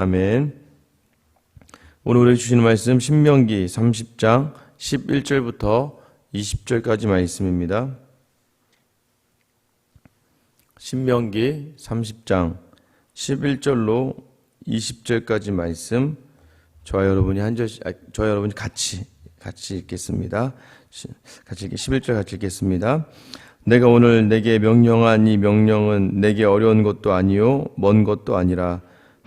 아멘. 오늘 우리 주시는 말씀 신명기 30장 11절부터 20절까지 말씀입니다. 신명기 30장 11절로 20절까지 말씀 저와 여러분이 한 절씩 아, 저와 여러분이 같이 같이 읽겠습니다. 시- 같이 읽 11절 같이 읽겠습니다. 내가 오늘 내게 명령한 이 명령은 내게 어려운 것도 아니요 먼 것도 아니라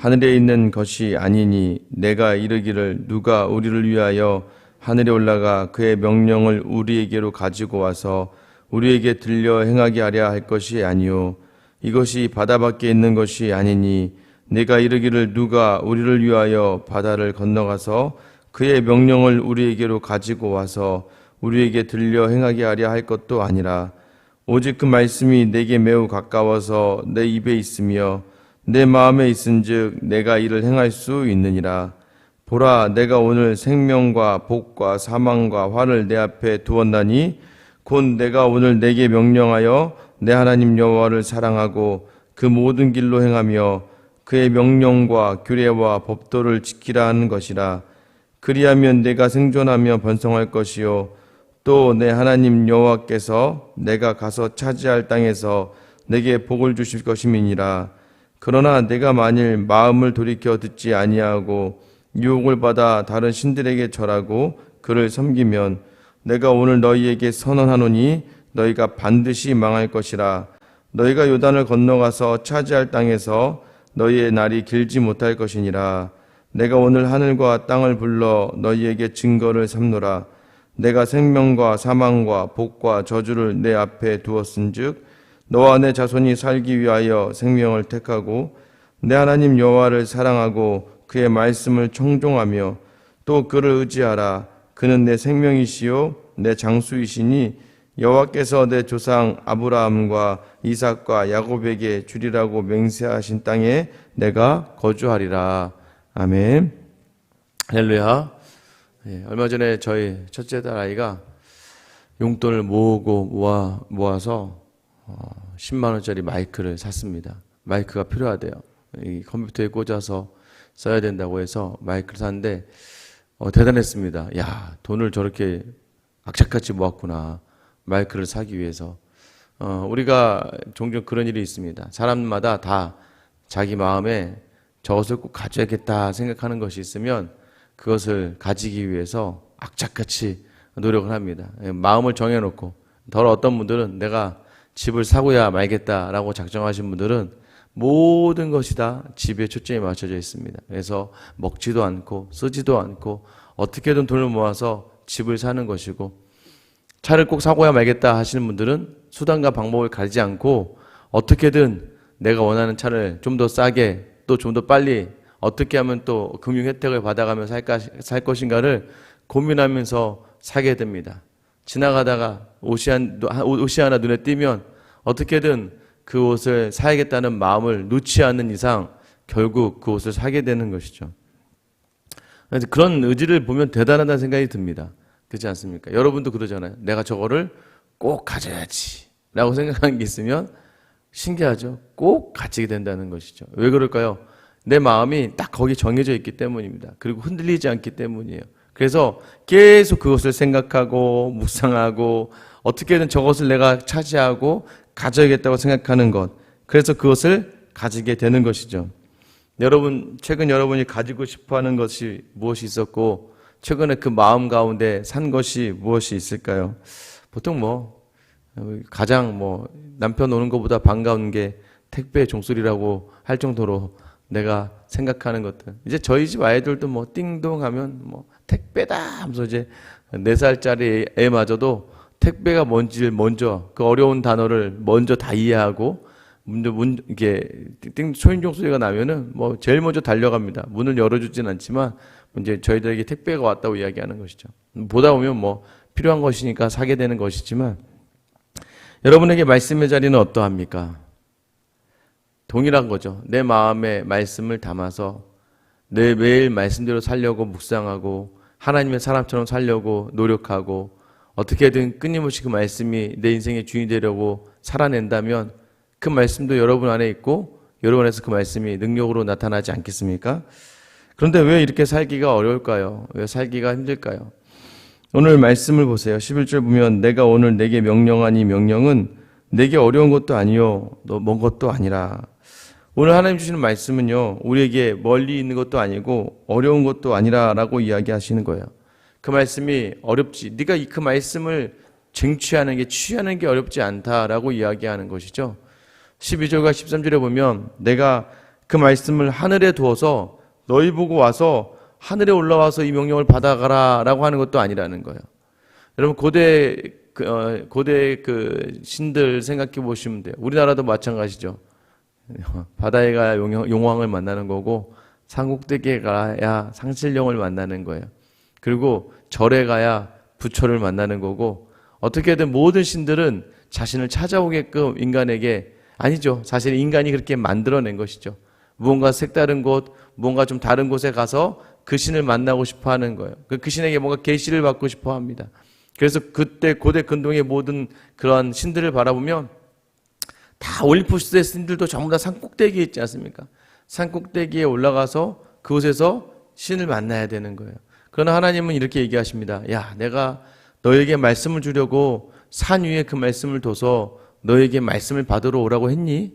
하늘에 있는 것이 아니니 내가 이르기를 누가 우리를 위하여 하늘에 올라가 그의 명령을 우리에게로 가지고 와서 우리에게 들려 행하게 하려 할 것이 아니요. 이것이 바다 밖에 있는 것이 아니니 내가 이르기를 누가 우리를 위하여 바다를 건너가서 그의 명령을 우리에게로 가지고 와서 우리에게 들려 행하게 하려 할 것도 아니라 오직 그 말씀이 내게 매우 가까워서 내 입에 있으며 내 마음에 있은즉 내가 이를 행할 수 있느니라. 보라 내가 오늘 생명과 복과 사망과 화를 내 앞에 두었나니 곧 내가 오늘 내게 명령하여 내 하나님 여호와를 사랑하고 그 모든 길로 행하며 그의 명령과 규례와 법도를 지키라 하는 것이라. 그리하면 내가 생존하며 번성할 것이요. 또 내 하나님 여호와께서 내가 가서 차지할 땅에서 내게 복을 주실 것임이니라 그러나 내가 만일 마음을 돌이켜 듣지 아니하고 유혹을 받아 다른 신들에게 절하고 그를 섬기면 내가 오늘 너희에게 선언하노니 너희가 반드시 망할 것이라. 너희가 요단을 건너가서 차지할 땅에서 너희의 날이 길지 못할 것이니라. 내가 오늘 하늘과 땅을 불러 너희에게 증거를 삼노라. 내가 생명과 사망과 복과 저주를 내 앞에 두었은즉 너와 내 자손이 살기 위하여 생명을 택하고 내 하나님 여호와를 사랑하고 그의 말씀을 청종하며 또 그를 의지하라. 그는 내 생명이시요 내 장수이시니 여호와께서 내 조상 아브라함과 이삭과 야곱에게 주리라고 맹세하신 땅에 내가 거주하리라. 아멘. 할렐루야. 예, 얼마 전에 저희 첫째 딸 아이가 용돈을 모으고 모아 모아서 어, 10만 원짜리 마이크를 샀습니다. 마이크가 필요하대요. 이 컴퓨터에 꽂아서 써야 된다고 해서 마이크를 샀는데 어, 대단했습니다. 야 돈을 저렇게 악착같이 모았구나 마이크를 사기 위해서 어, 우리가 종종 그런 일이 있습니다. 사람마다 다 자기 마음에 저것을 꼭 가져야겠다 생각하는 것이 있으면 그것을 가지기 위해서 악착같이 노력을 합니다. 예, 마음을 정해놓고 덜 어떤 분들은 내가 집을 사고야 말겠다라고 작정하신 분들은 모든 것이 다 집에 초점이 맞춰져 있습니다. 그래서 먹지도 않고 쓰지도 않고 어떻게든 돈을 모아서 집을 사는 것이고 차를 꼭 사고야 말겠다 하시는 분들은 수단과 방법을 가리지 않고 어떻게든 내가 원하는 차를 좀 더 싸게 또 좀 더 빨리 어떻게 하면 또 금융 혜택을 받아가며 살까, 살 것인가를 고민하면서 사게 됩니다. 지나가다가 옷이 하나 눈에 띄면 어떻게든 그 옷을 사야겠다는 마음을 놓지 않는 이상 결국 그 옷을 사게 되는 것이죠. 그런 의지를 보면 대단하다는 생각이 듭니다. 그렇지 않습니까? 여러분도 그러잖아요. 내가 저거를 꼭 가져야지. 라고 생각하는 게 있으면 신기하죠? 꼭 가지게 된다는 것이죠. 왜 그럴까요? 내 마음이 딱 거기 정해져 있기 때문입니다. 그리고 흔들리지 않기 때문이에요. 그래서 계속 그것을 생각하고 묵상하고 어떻게든 저것을 내가 차지하고 가져야겠다고 생각하는 것. 그래서 그것을 가지게 되는 것이죠. 여러분, 최근 여러분이 가지고 싶어 하는 것이 무엇이 있었고, 최근에 그 마음 가운데 산 것이 무엇이 있을까요? 보통 뭐, 가장 뭐, 남편 오는 것보다 반가운 게 택배 종소리라고 할 정도로 내가 생각하는 것들. 이제 저희 집 아이들도 뭐, 띵동 하면 뭐, 택배다 하면서 이제 네 살짜리 애마저도 택배가 뭔지를 먼저, 그 어려운 단어를 먼저 다 이해하고, 먼저 문 이게 띵 초인종 소리가 나면은 뭐 제일 먼저 달려갑니다. 문을 열어주진 않지만 이제 저희들에게 택배가 왔다고 이야기하는 것이죠. 보다 보면 뭐 필요한 것이니까 사게 되는 것이지만 여러분에게 말씀의 자리는 어떠합니까? 동일한 거죠. 내 마음에 말씀을 담아서 내 매일 말씀대로 살려고 묵상하고 하나님의 사람처럼 살려고 노력하고 어떻게든 끊임없이 그 말씀이 내 인생의 주인이 되려고 살아낸다면 그 말씀도 여러분 안에 있고 여러 번에서 그 말씀이 능력으로 나타나지 않겠습니까? 그런데 왜 이렇게 살기가 어려울까요? 왜 살기가 힘들까요? 오늘 말씀을 보세요. 11절 보면 내가 오늘 내게 명령하니 명령은 내게 어려운 것도 아니요 너먼 것도 아니라 오늘 하나님 주시는 말씀은요 우리에게 멀리 있는 것도 아니고 어려운 것도 아니라라고 이야기하시는 거예요. 그 말씀이 어렵지. 네가 이그 말씀을 쟁취하는 게 취하는 게 어렵지 않다라고 이야기하는 것이죠. 12절과 13절에 보면 내가 그 말씀을 하늘에 두어서 너희 보고 와서 하늘에 올라와서 이 명령을 받아가라라고 하는 것도 아니라는 거예요. 여러분 고대 그, 어, 고대 그 신들 생각해 보시면 돼요. 우리나라도 마찬가지죠. 바다에 가야 용왕- 용왕을 만나는 거고 산꼭대기에 가야 상실령을 만나는 거예요. 그리고 절에 가야 부처를 만나는 거고 어떻게든 모든 신들은 자신을 찾아오게끔 인간에게 아니죠. 사실 인간이 그렇게 만들어낸 것이죠. 무언가 색다른 곳, 무언가 좀 다른 곳에 가서 그 신을 만나고 싶어 하는 거예요. 그- 그 신에게 뭔가 계시를 받고 싶어 합니다. 그래서 그때 고대 근동의 모든 그런 신들을 바라보면 다 올림푸스의 신들도 전부 다 산꼭대기에 있지 않습니까? 산꼭대기에 올라가서 그곳에서 신을 만나야 되는 거예요. 그러나 하나님은 이렇게 얘기하십니다. 야, 내가 너에게 말씀을 주려고 산 위에 그 말씀을 둬서 너에게 말씀을 받으러 오라고 했니?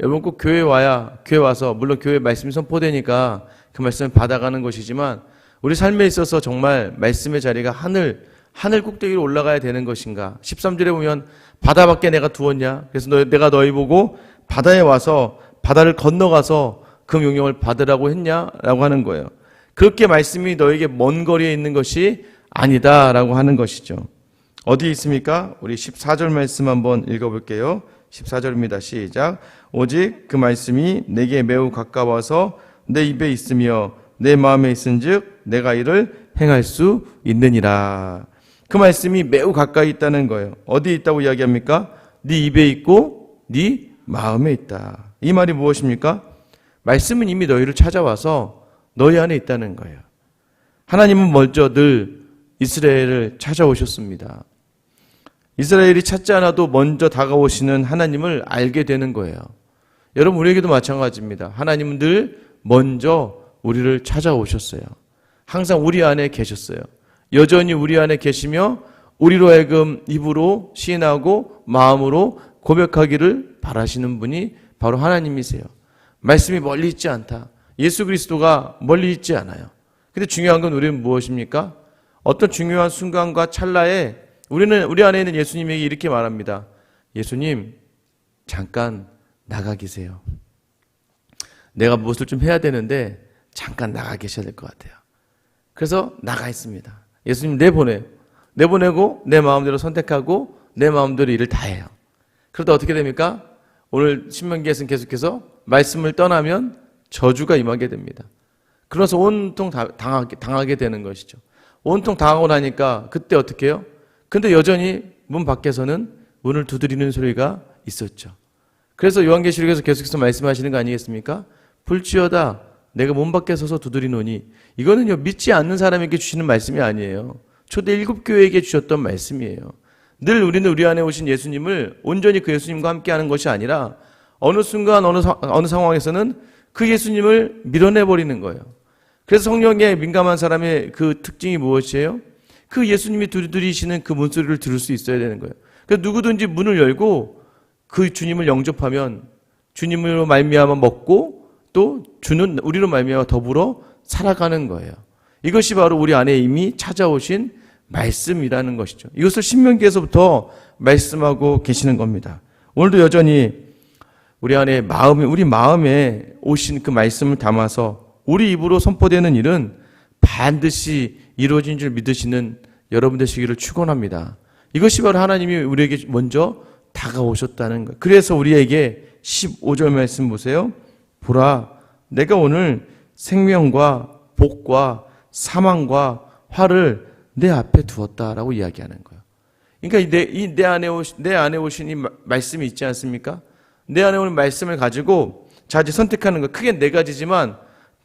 여러분 꼭 교회 와야 교회 와서 물론 교회 말씀이 선포되니까 그 말씀을 받아가는 것이지만 우리 삶에 있어서 정말 말씀의 자리가 하늘 하늘 꼭대기로 올라가야 되는 것인가? 13절에 보면 바다밖에 내가 두었냐? 그래서 너, 내가 너희 보고 바다에 와서 바다를 건너가서 그 명령을 받으라고 했냐 라고 하는 거예요. 그렇게 말씀이 너에게 먼 거리에 있는 것이 아니다 라고 하는 것이죠. 어디 있습니까? 우리 14절 말씀 한번 읽어볼게요. 14절입니다. 시작. 오직 그 말씀이 내게 매우 가까워서 내 입에 있으며 내 마음에 있은 즉 내가 이를 행할 수 있느니라. 그 말씀이 매우 가까이 있다는 거예요. 어디 있다고 이야기합니까? 네 입에 있고 네 마음에 있다. 이 말이 무엇입니까? 말씀은 이미 너희를 찾아와서 너희 안에 있다는 거예요. 하나님은 먼저 늘 이스라엘을 찾아오셨습니다. 이스라엘이 찾지 않아도 먼저 다가오시는 하나님을 알게 되는 거예요. 여러분, 우리에게도 마찬가지입니다. 하나님은 늘 먼저 우리를 찾아오셨어요. 항상 우리 안에 계셨어요. 여전히 우리 안에 계시며 우리로 하여금 입으로 시인하고 마음으로 고백하기를 바라시는 분이 바로 하나님이세요. 말씀이 멀리 있지 않다. 예수 그리스도가 멀리 있지 않아요. 근데 중요한 건 우리는 무엇입니까? 어떤 중요한 순간과 찰나에 우리는 우리 안에 있는 예수님에게 이렇게 말합니다. 예수님 잠깐 나가 계세요. 내가 무엇을 좀 해야 되는데 잠깐 나가 계셔야 될 것 같아요. 그래서 나가 있습니다. 예수님 내보내요. 내보내고 내 마음대로 선택하고 내 마음대로 일을 다 해요. 그러다 어떻게 됩니까? 오늘 신명기에서는 계속해서 말씀을 떠나면 저주가 임하게 됩니다. 그래서 온통 다- 당하게, 당하게 되는 것이죠. 온통 당하고 나니까 그때 어떻게 해요? 근데 여전히 문 밖에서는 문을 두드리는 소리가 있었죠. 그래서 요한계시록에서 계속해서 말씀하시는 거 아니겠습니까? 불지어다 내가 문 밖에 서서 두드리노니 이거는요 믿지 않는 사람에게 주시는 말씀이 아니에요. 초대 일곱 교회에게 주셨던 말씀이에요. 늘 우리는 우리 안에 오신 예수님을 온전히 그 예수님과 함께하는 것이 아니라 어느 순간 어느 사- 어느 상황에서는 그 예수님을 밀어내 버리는 거예요. 그래서 성령에 민감한 사람의 그 특징이 무엇이에요? 그 예수님이 두드리시는 그 문소리를 들을 수 있어야 되는 거예요. 그래서 누구든지 문을 열고 그 주님을 영접하면 주님으로 말미암아 먹고 또 주는 우리로 말미암아 더불어 살아가는 거예요. 이것이 바로 우리 안에 이미 찾아오신 말씀이라는 것이죠. 이것을 신명기에서부터 말씀하고 계시는 겁니다. 오늘도 여전히 우리 안에 마음에 우리 마음에 오신 그 말씀을 담아서 우리 입으로 선포되는 일은 반드시 이루어진 줄 믿으시는 여러분 되시기를 축원합니다. 이것이 바로 하나님이 우리에게 먼저 다가오셨다는 거예요. 그래서 우리에게 15절 말씀 보세요. 보라, 내가 오늘 생명과 복과 사망과 화를 내 앞에 두었다라고 이야기하는 거예요. 그러니까 내, 이 내 안에 오신, 내 안에 오신 이 마- 말씀이 있지 않습니까? 내 안에 오는 말씀을 가지고 자, 이제 선택하는 거. 크게 네 가지지만,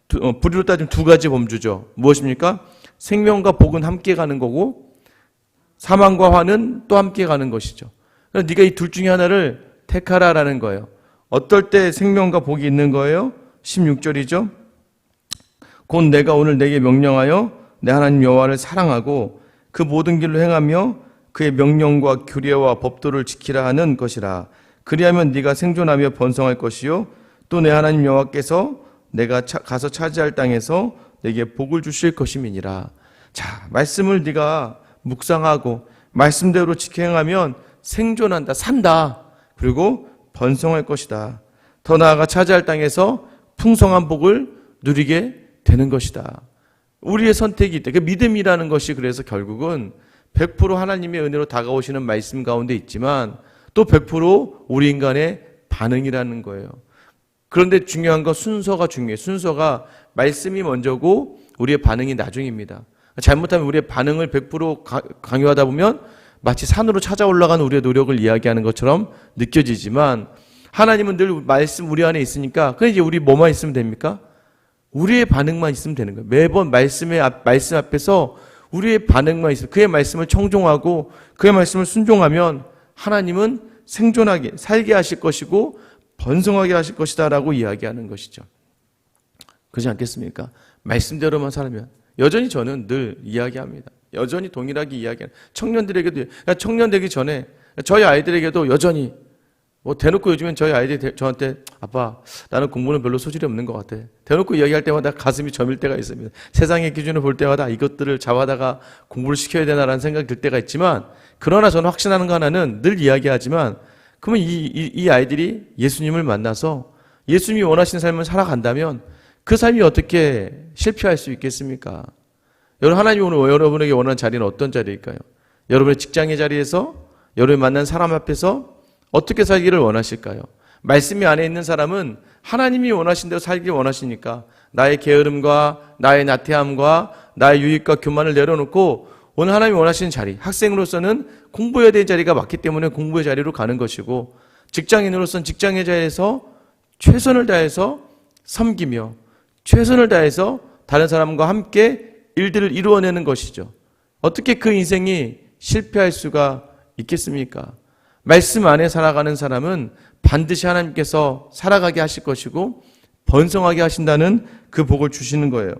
두, 어, 부리로 따지면 두 가지 범주죠. 무엇입니까? 생명과 복은 함께 가는 거고, 사망과 화는 또 함께 가는 것이죠. 그래서 네가 이 둘 중에 하나를 택하라라는 거예요. 어떨 때 생명과 복이 있는 거예요? 16절이죠. 곧 내가 오늘 내게 명령하여 내 하나님 여호와를 사랑하고 그 모든 길로 행하며 그의 명령과 규례와 법도를 지키라 하는 것이라. 그리하면 네가 생존하며 번성할 것이요 또 내 하나님 여호와께서 내가 차- 가서 차지할 땅에서 내게 복을 주실 것임이니라. 자, 말씀을 네가 묵상하고 말씀대로 지켜 행하면 생존한다, 산다. 그리고 번성할 것이다. 더 나아가 차지할 땅에서 풍성한 복을 누리게 되는 것이다. 우리의 선택이 있다. 그 믿음이라는 것이 그래서 결국은 100% 하나님의 은혜로 다가오시는 말씀 가운데 있지만 또 100% 우리 인간의 반응이라는 거예요. 그런데 중요한 건 순서가 중요해요. 순서가 말씀이 먼저고 우리의 반응이 나중입니다. 잘못하면 우리의 반응을 100% 가- 강요하다 보면 마치 산으로 찾아 올라가는 우리의 노력을 이야기하는 것처럼 느껴지지만 하나님은 늘 말씀 우리 안에 있으니까 그냥 이제 우리 뭐만 있으면 됩니까? 우리의 반응만 있으면 되는 거예요. 매번 말씀의 앞, 말씀 앞에서 우리의 반응만 있으면 그의 말씀을 청종하고 그의 말씀을 순종하면 하나님은 생존하게 살게 하실 것이고 번성하게 하실 것이다라고 이야기하는 것이죠. 그렇지 않겠습니까? 말씀대로만 살면 여전히 저는 늘 이야기합니다. 여전히 동일하게 이야기하는 청년들에게도 그러니까 청년 되기 전에 저희 아이들에게도 여전히 뭐 대놓고 요즘엔 저희 아이들이 대- 저한테 아빠 나는 공부는 별로 소질이 없는 것 같아. 대놓고 이야기할 때마다 가슴이 저밀 때가 있습니다. 세상의 기준을 볼 때마다 이것들을 잡아다가 공부를 시켜야 되나라는 생각이 들 때가 있지만 그러나 저는 확신하는 거 하나는 늘 이야기하지만 그러면 이, 이, 이 아이들이 예수님을 만나서 예수님이 원하시는 삶을 살아간다면 그 삶이 어떻게 실패할 수 있겠습니까? 여러분 하나님이 오늘 여러분에게 원하는 자리는 어떤 자리일까요? 여러분의 직장의 자리에서 여러분이 만난 사람 앞에서 어떻게 살기를 원하실까요? 말씀이 안에 있는 사람은 하나님이 원하신 대로 살기 원하시니까 나의 게으름과 나의 나태함과 나의 유익과 교만을 내려놓고 오늘 하나님이 원하시는 자리, 학생으로서는 공부해야 될 자리가 맞기 때문에 공부의 자리로 가는 것이고 직장인으로서는 직장의 자리에서 최선을 다해서 섬기며 최선을 다해서 다른 사람과 함께 일들을 이루어내는 것이죠. 어떻게 그 인생이 실패할 수가 있겠습니까? 말씀 안에 살아가는 사람은 반드시 하나님께서 살아가게 하실 것이고 번성하게 하신다는 그 복을 주시는 거예요.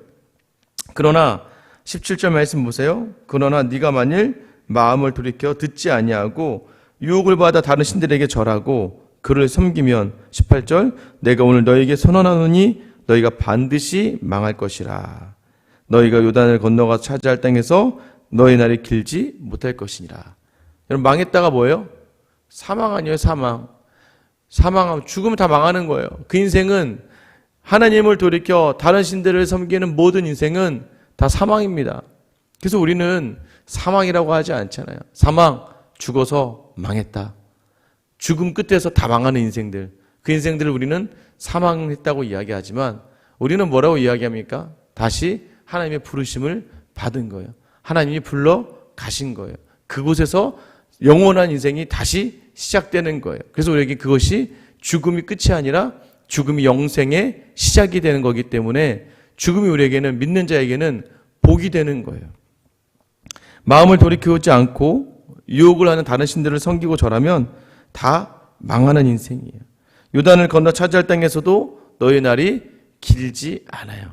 그러나 17절 말씀 보세요. 그러나 네가 만일 마음을 돌이켜 듣지 아니하고 유혹을 받아 다른 신들에게 절하고 그를 섬기면 18절 내가 오늘 너에게 선언하노니 너희가 반드시 망할 것이라. 너희가 요단을 건너가 차지할 땅에서 너희 날이 길지 못할 것이니라. 여러분 망했다가 뭐예요? 사망 아니에요, 사망. 사망하면 죽으면 다 망하는 거예요. 그 인생은 하나님을 돌이켜 다른 신들을 섬기는 모든 인생은 다 사망입니다. 그래서 우리는 사망이라고 하지 않잖아요. 사망, 죽어서 망했다. 죽음 끝에서 다 망하는 인생들. 그 인생들을 우리는 사망했다고 이야기하지만 우리는 뭐라고 이야기합니까? 다시 하나님의 부르심을 받은 거예요. 하나님이 불러 가신 거예요. 그곳에서 영원한 인생이 다시 시작되는 거예요. 그래서 우리에게 그것이 죽음이 끝이 아니라 죽음이 영생의 시작이 되는 거기 때문에 죽음이 우리에게는 믿는 자에게는 복이 되는 거예요. 마음을 돌이켜오지 않고 유혹을 하는 다른 신들을 섬기고 절하면 다 망하는 인생이에요. 요단을 건너 차지할 땅에서도 너희 날이 길지 않아요.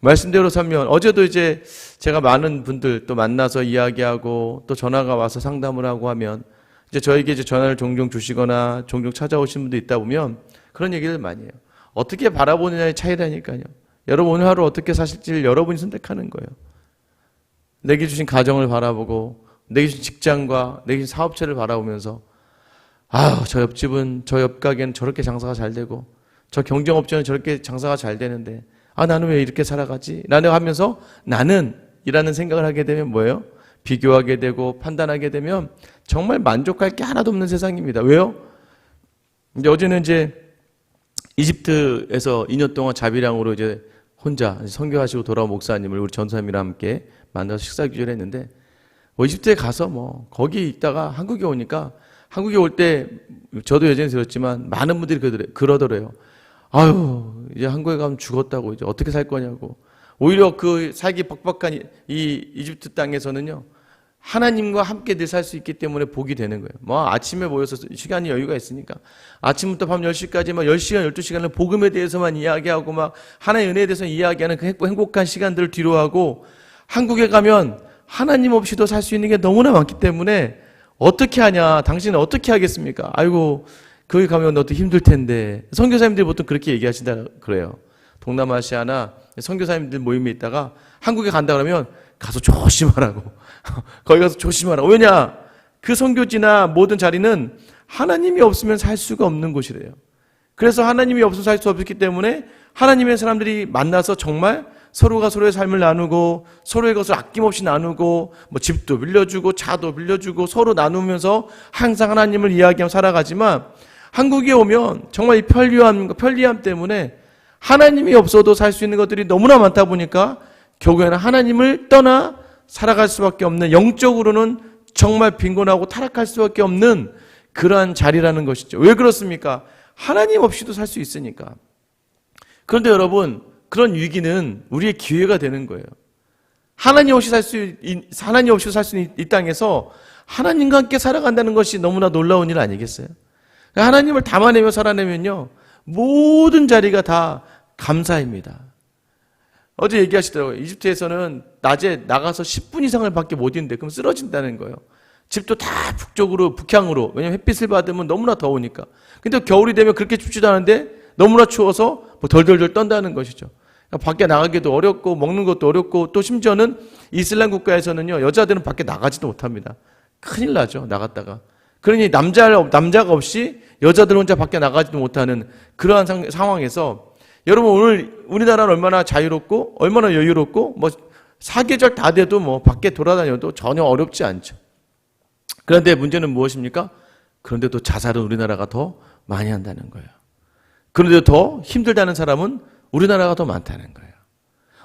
말씀대로 살면 어제도 이제 제가 많은 분들 또 만나서 이야기하고 또 전화가 와서 상담을 하고 하면 이제 저에게 이제 전화를 종종 주시거나 종종 찾아오신 분도 있다 보면 그런 얘기를 많이 해요. 어떻게 바라보느냐의 차이라니까요. 여러분 오늘 하루 어떻게 사실지를 여러분이 선택하는 거예요. 내게 주신 가정을 바라보고 내게 주신 직장과 내게 주신 사업체를 바라보면서 아유 저 옆집은 저 옆 가게는 저렇게 장사가 잘 되고 저 경쟁업체는 저렇게 장사가 잘 되는데 아 나는 왜 이렇게 살아가지? 나는 하면서 나는 이라는 생각을 하게 되면 뭐예요? 비교하게 되고 판단하게 되면 정말 만족할 게 하나도 없는 세상입니다. 왜요? 이제 어제는 이제 이집트에서 2년 동안 자비량으로 이제 혼자 선교하시고 돌아온 목사님을 우리 전사님이랑 함께 만나서 식사 기도를 했는데 뭐 이집트에 가서 뭐 거기 있다가 한국에 오니까 한국에 올 때 저도 예전에 들었지만 많은 분들이 그러더래- 그러더래요. 아유 이제 한국에 가면 죽었다고 이제 어떻게 살 거냐고 오히려 그 살기 벅벅한 이- 이 이집트 땅에서는요 하나님과 함께 늘 살 수 있기 때문에 복이 되는 거예요. 뭐 아침에 모여서 시간이 여유가 있으니까 아침부터 밤 10시까지 막 10시간, 12시간을 복음에 대해서만 이야기하고 막 하나의 은혜에 대해서 이야기하는 그 행복- 행복한 시간들을 뒤로 하고 한국에 가면 하나님 없이도 살 수 있는 게 너무나 많기 때문에 어떻게 하냐? 당신은 어떻게 하겠습니까? 아이고, 거기 가면 너도 힘들 텐데. 선교사님들이 보통 그렇게 얘기하신다 그래요. 동남아시아나 선교사님들 모임에 있다가 한국에 간다 그러면 가서 조심하라고. 거기 가서 조심하라고. 왜냐? 그 선교지나 모든 자리는 하나님이 없으면 살 수가 없는 곳이래요. 그래서 하나님이 없으면 살수 없기 때문에 하나님의 사람들이 만나서 정말 서로가 서로의 삶을 나누고 서로의 것을 아낌없이 나누고 뭐 집도 빌려주고 차도 빌려주고 서로 나누면서 항상 하나님을 이야기하며 살아가지만 한국에 오면 정말 이 편리함, 편리함 때문에 하나님이 없어도 살 수 있는 것들이 너무나 많다 보니까 결국에는 하나님을 떠나 살아갈 수밖에 없는 영적으로는 정말 빈곤하고 타락할 수밖에 없는 그러한 자리라는 것이죠. 왜 그렇습니까? 하나님 없이도 살 수 있으니까. 그런데 여러분, 그런 위기는 우리의 기회가 되는 거예요. 하나님 없이 살 수, 하나님 없이 살 수 있는 이 땅에서 하나님과 함께 살아간다는 것이 너무나 놀라운 일 아니겠어요? 하나님을 담아내며 살아내면요, 모든 자리가 다 감사입니다. 어제 얘기하시더라고요. 이집트에서는 낮에 나가서 10분 이상을 밖에 못 있는데, 그럼 쓰러진다는 거예요. 집도 다 북쪽으로, 북향으로. 왜냐면 햇빛을 받으면 너무나 더우니까. 근데 겨울이 되면 그렇게 춥지도 않은데, 너무나 추워서 뭐 덜덜덜 떤다는 것이죠. 그러니까 밖에 나가기도 어렵고, 먹는 것도 어렵고, 또 심지어는 이슬람 국가에서는요, 여자들은 밖에 나가지도 못합니다. 큰일 나죠, 나갔다가. 그러니 남자, 남자가 없이 여자들 혼자 밖에 나가지도 못하는 그러한 상, 상황에서 여러분 오늘 우리나라는 얼마나 자유롭고 얼마나 여유롭고 뭐 사계절 다 돼도 뭐 밖에 돌아다녀도 전혀 어렵지 않죠. 그런데 문제는 무엇입니까? 그런데도 자살은 우리나라가 더 많이 한다는 거예요. 그런데 더 힘들다는 사람은 우리나라가 더 많다는 거예요.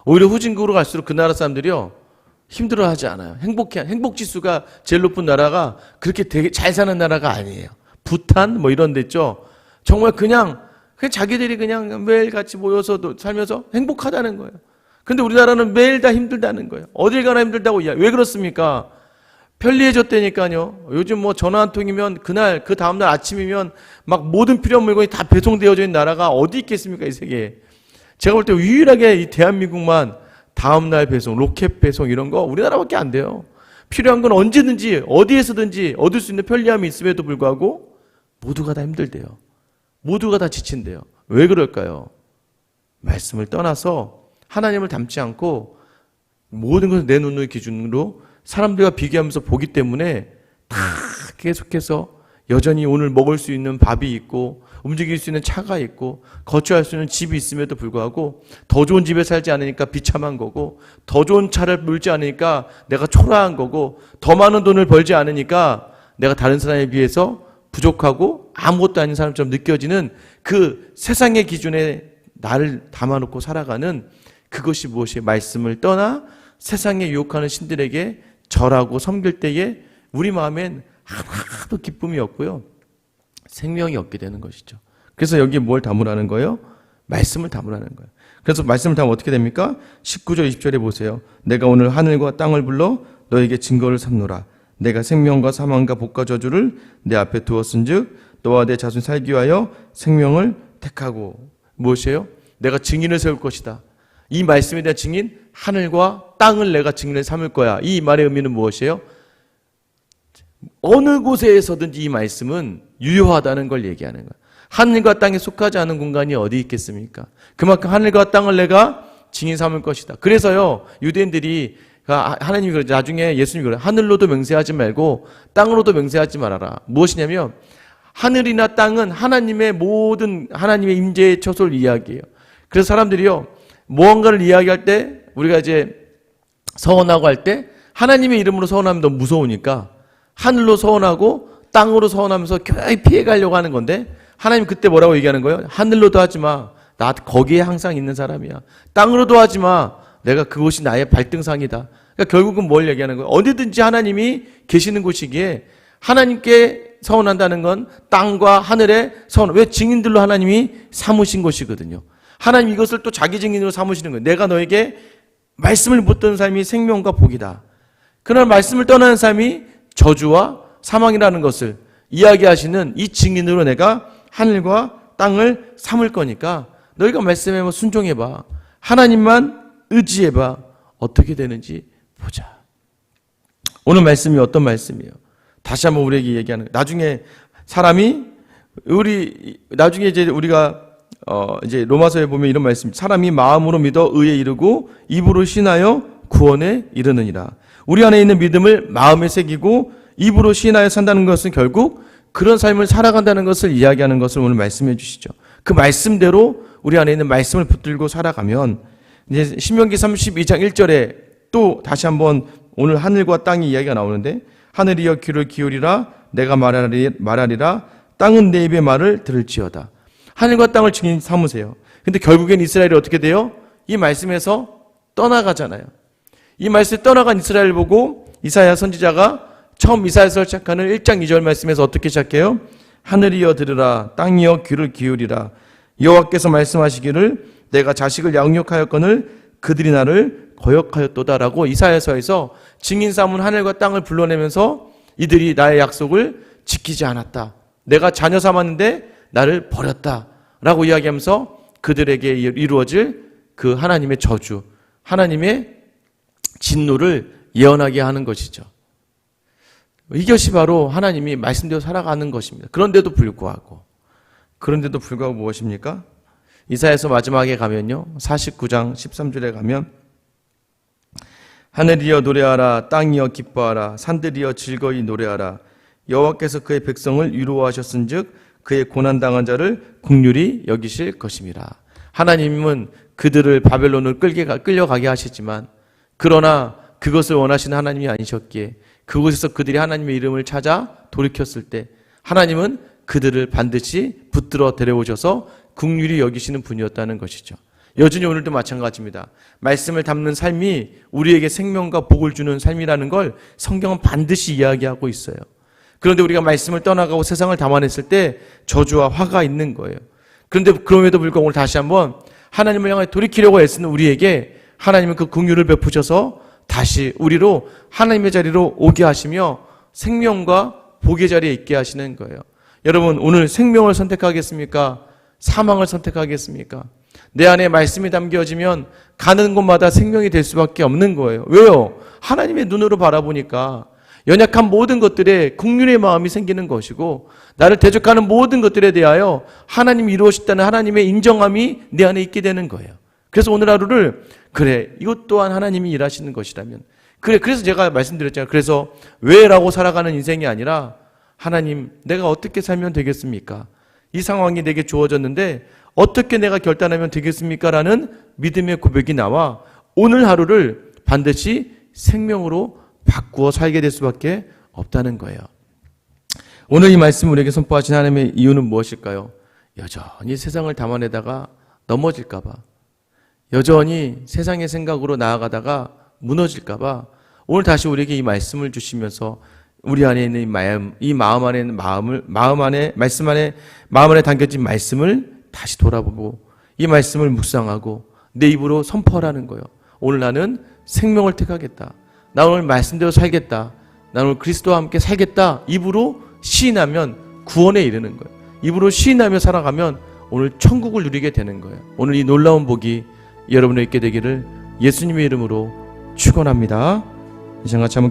오히려 후진국으로 갈수록 그 나라 사람들이요 힘들어하지 않아요. 행복해 행복 지수가 제일 높은 나라가 그렇게 되게 잘 사는 나라가 아니에요. 부탄 뭐 이런 데 있죠. 정말 그냥 그냥 자기들이 그냥 매일 같이 모여서도 살면서 행복하다는 거예요. 근데 우리나라는 매일 다 힘들다는 거예요. 어딜 가나 힘들다고 이야. 왜 그렇습니까? 편리해졌다니까요. 요즘 뭐 전화 한 통이면 그날 그 다음날 아침이면 막 모든 필요한 물건이 다 배송되어져 있는 나라가 어디 있겠습니까 이 세계에. 제가 볼 때 유일하게 이 대한민국만 다음날 배송, 로켓 배송 이런 거 우리나라밖에 안 돼요. 필요한 건 언제든지 어디에서든지 얻을 수 있는 편리함이 있음에도 불구하고 모두가 다 힘들대요. 모두가 다 지친대요. 왜 그럴까요? 말씀을 떠나서 하나님을 닮지 않고 모든 것을 내 눈의 기준으로 사람들과 비교하면서 보기 때문에 다 계속해서 여전히 오늘 먹을 수 있는 밥이 있고 움직일 수 있는 차가 있고 거주할 수 있는 집이 있음에도 불구하고 더 좋은 집에 살지 않으니까 비참한 거고 더 좋은 차를 몰지 않으니까 내가 초라한 거고 더 많은 돈을 벌지 않으니까 내가 다른 사람에 비해서 부족하고 아무것도 아닌 사람처럼 느껴지는 그 세상의 기준에 나를 담아놓고 살아가는 그것이 무엇이에요? 말씀을 떠나 세상에 유혹하는 신들에게 절하고 섬길 때에 우리 마음엔 하나도 기쁨이 없고요. 생명이 없게 되는 것이죠. 그래서 여기에 뭘 담으라는 거예요? 말씀을 담으라는 거예요. 그래서 말씀을 담으면 어떻게 됩니까? 19절 20절에 보세요. 내가 오늘 하늘과 땅을 불러 너에게 증거를 삼노라. 내가 생명과 사망과 복과 저주를 내 앞에 두었은 즉 너와 내 자손 살기 위하여 생명을 택하고 무엇이에요? 내가 증인을 세울 것이다. 이 말씀에 대한 증인 하늘과 땅을 내가 증인을 삼을 거야. 이 말의 의미는 무엇이에요? 어느 곳에서든지 이 말씀은 유효하다는 걸 얘기하는 거야. 하늘과 땅에 속하지 않은 공간이 어디 있겠습니까? 그만큼 하늘과 땅을 내가 증인 삼을 것이다. 그래서요, 유대인들이 하나님이 그래 나중에 예수님이 그래 하늘로도 맹세하지 말고 땅으로도 맹세하지 말아라. 무엇이냐면 하늘이나 땅은 하나님의 모든 하나님의 임재의 처소를 이야기해요. 그래서 사람들이요 무언가를 이야기할 때 우리가 이제 서원하고 할 때 하나님의 이름으로 서원하면 너무 무서우니까 하늘로 서원하고 땅으로 서원하면서 교회 피해 가려고 하는 건데 하나님 그때 뭐라고 얘기하는 거예요? 하늘로도 하지 마. 나 거기에 항상 있는 사람이야. 땅으로도 하지 마. 내가 그곳이 나의 발등상이다. 그러니까 결국은 뭘 얘기하는 거예요? 어디든지 하나님이 계시는 곳이기에 하나님께 서원한다는 건 땅과 하늘의 서원. 왜 증인들로 하나님이 삼으신 것이거든요. 하나님 이것을 또 자기 증인으로 삼으시는 거예요. 내가 너에게 말씀을 못 듣는 삶이 생명과 복이다. 그러나 말씀을 떠나는 삶이 저주와 사망이라는 것을 이야기하시는 이 증인으로 내가 하늘과 땅을 삼을 거니까 너희가 말씀에 뭐 순종해봐. 하나님만 의지해봐. 어떻게 되는지 보자. 오늘 말씀이 어떤 말씀이에요? 다시 한번 우리에게 얘기하는 나중에 사람이 우리 나중에 이제 우리가 어 이제 로마서에 보면 이런 말씀 사람이 마음으로 믿어 의에 이르고 입으로 신하여 구원에 이르느니라. 우리 안에 있는 믿음을 마음에 새기고 입으로 신하여 산다는 것은 결국 그런 삶을 살아간다는 것을 이야기하는 것을 오늘 말씀해 주시죠. 그 말씀대로 우리 안에 있는 말씀을 붙들고 살아가면 이제 신명기 32장 1절에 또 다시 한번 오늘 하늘과 땅의 이야기가 나오는데 하늘이여 귀를 기울이라 내가 말하리, 말하리라 땅은 내 입의 말을 들을지어다. 하늘과 땅을 증인 삼으세요. 근데 결국엔 이스라엘이 어떻게 돼요? 이 말씀에서 떠나가잖아요. 이 말씀에 떠나간 이스라엘 보고 이사야 선지자가 처음 이사야서를 시작하는 1장 2절 말씀에서 어떻게 시작해요? 하늘이여 들으라 땅이여 귀를 기울이라 여호와께서 말씀하시기를 내가 자식을 양육하였거늘 그들이 나를 거역하였도다라고 이사야서에서 증인 삼은 하늘과 땅을 불러내면서 이들이 나의 약속을 지키지 않았다. 내가 자녀 삼았는데 나를 버렸다라고 이야기하면서 그들에게 이루어질 그 하나님의 저주, 하나님의 진노를 예언하게 하는 것이죠. 이것이 바로 하나님이 말씀대로 살아가는 것입니다. 그런데도 불구하고 그런데도 불구하고 무엇입니까? 이사에서 마지막에 가면요. 49장 13절에 가면 하늘이여 노래하라 땅이여 기뻐하라 산들이여 즐거이 노래하라 여호와께서 그의 백성을 위로하셨은즉 그의 고난 당한 자를 국률이 여기실 것입니다. 하나님은 그들을 바벨론을 끌게 끌려가게 하셨지만 그러나 그것을 원하시는 하나님이 아니셨기에 그곳에서 그들이 하나님의 이름을 찾아 돌이켰을 때 하나님은 그들을 반드시 붙들어 데려오셔서 국률이 여기시는 분이었다는 것이죠. 여전히 오늘도 마찬가지입니다. 말씀을 담는 삶이 우리에게 생명과 복을 주는 삶이라는 걸 성경은 반드시 이야기하고 있어요. 그런데 우리가 말씀을 떠나가고 세상을 담아냈을 때 저주와 화가 있는 거예요. 그런데 그럼에도 불구하고 오늘 다시 한번 하나님을 향해 돌이키려고 애쓰는 우리에게 하나님은 그 긍휼을 베푸셔서 다시 우리로 하나님의 자리로 오게 하시며 생명과 복의 자리에 있게 하시는 거예요. 여러분 오늘 생명을 선택하겠습니까? 사망을 선택하겠습니까? 내 안에 말씀이 담겨지면 가는 곳마다 생명이 될 수밖에 없는 거예요. 왜요? 하나님의 눈으로 바라보니까 연약한 모든 것들에 국률의 마음이 생기는 것이고 나를 대적하는 모든 것들에 대하여 하나님이 이루어졌다는 하나님의 인정함이 내 안에 있게 되는 거예요. 그래서 오늘 하루를 그래 이것 또한 하나님이 일하시는 것이라면 그래 그래서 제가 말씀드렸잖아요. 그래서 왜라고 살아가는 인생이 아니라 하나님 내가 어떻게 살면 되겠습니까? 이 상황이 내게 주어졌는데 어떻게 내가 결단하면 되겠습니까? 라는 믿음의 고백이 나와 오늘 하루를 반드시 생명으로 바꾸어 살게 될 수밖에 없다는 거예요. 오늘 이 말씀 우리에게 선포하신 하나님의 이유는 무엇일까요? 여전히 세상을 담아내다가 넘어질까봐. 여전히 세상의 생각으로 나아가다가 무너질까봐 오늘 다시 우리에게 이 말씀을 주시면서 우리 안에 있는 이 마음, 이 마음 안에 있는 마음을, 마음 안에, 말씀 안에, 마음 안에 담겨진 말씀을 다시 돌아보고 이 말씀을 묵상하고 내 입으로 선포하라는 거예요. 오늘 나는 생명을 택하겠다. 나 오늘 말씀대로 살겠다. 나 오늘 그리스도와 함께 살겠다. 입으로 시인하면 구원에 이르는 거예요. 입으로 시인하며 살아가면 오늘 천국을 누리게 되는 거예요. 오늘 이 놀라운 복이 여러분에게 있게 되기를 예수님의 이름으로 축원합니다. 이 시간 같이